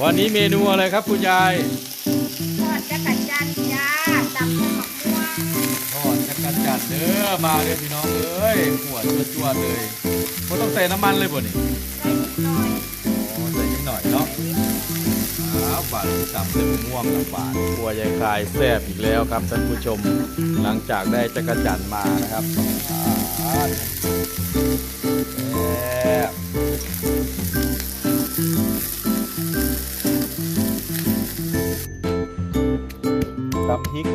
วันนี้เมนูอะไรครับคุณยายทอดจักรจันทร์จ้าตำข้าวหมักม่วงทอดจักรจันทร์เด้อมาเลยพี่น้องเอ้ยขวดจวดๆเลยไม่ต้องใส่น้ำมันเลยบ่นี่ใส่นิดหน่อยอ๋อใส่นิดหน่อยเนาะอ้าวบาดจำเป็นม่วงกับบาดครัวยายคายแซ่บอีกแล้วครับท่านผู้ชม หลังจากได้จักรจันทร์มานะครับ ตำพริก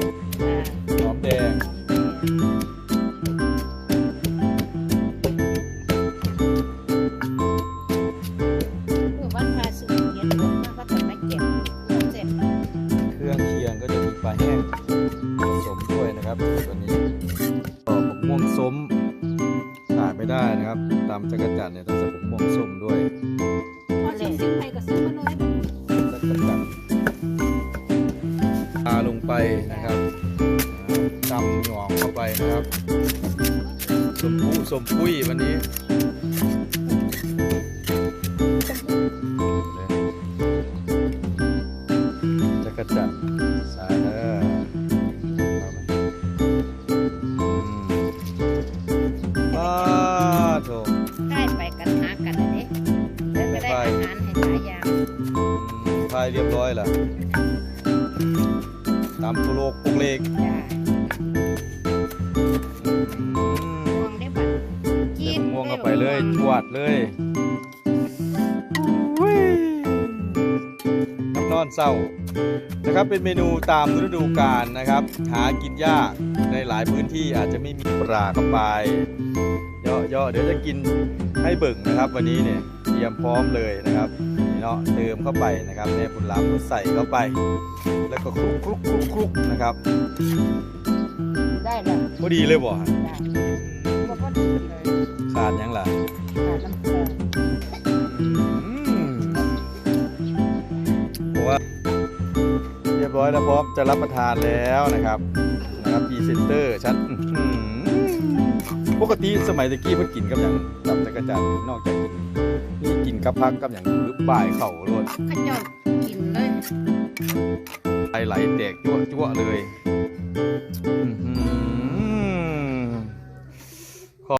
หอมแดงเมื่อวันพาสุกเย็นมันก็จะไม่เก็บเสร็จเครื่องเคียงก็จะมีปลาแห้งผสมด้วยนะครับตัวนี้ก็มะม่วงส้มขาดไม่ได้นะครับตามจักรจันทร์เนี่ยต้องใส่มะม่วงส้มด้วยพอซื้อซื้อไปก็ซื้อมาเลย จำหยองเข้าไปนะครับ สมปุสมปุ้ยวันนี้จักรจันทร์ใส่เด้อเอามาอืมป้าโถได้ไปกันหากันเลยดิแล้วก็ได้อาหารให้หลายอย่างอืมพายเรียบร้อยแล้วตามทุโลกปุกเลกาไปเลยจวดเลยน้ำนอนเศร้านะครับเป็นเมนูตามฤดูกาลนะครับ หากินยากในหลายพื้นที่อาจจะไม่มีปลาเข้าไปเยอะๆเดี๋ยวจะกินให้เบิ่งนะครับ วันนี้เนี่ยเตรียมพร้อมเลยนะครับนี่เนาะเติมเข้าไปนะครับแม่บุญล้ำใส่เข้าไป แล้วก็คลุกคลุกคลุกคลุกนะครับ ได้แล้วพอดีเลยบ่ฮะได้ก็พอดีเลย ว่าเรียบร้อยแล้วพร้อมจะรับประทานแล้วนะครับนะครับพรีเซนเตอร์ชั้นอื้อหือปกติสมัยตะกี้เพิ่นกินกับอย่างตับจักรจันทร์นอกจากกินนี่กินกับพักกับอย่างหรือบ่ายเข่าโลดข้าเจ้ากินเลยไหลไหลแตกจั่วจั่วเลยอื้อหื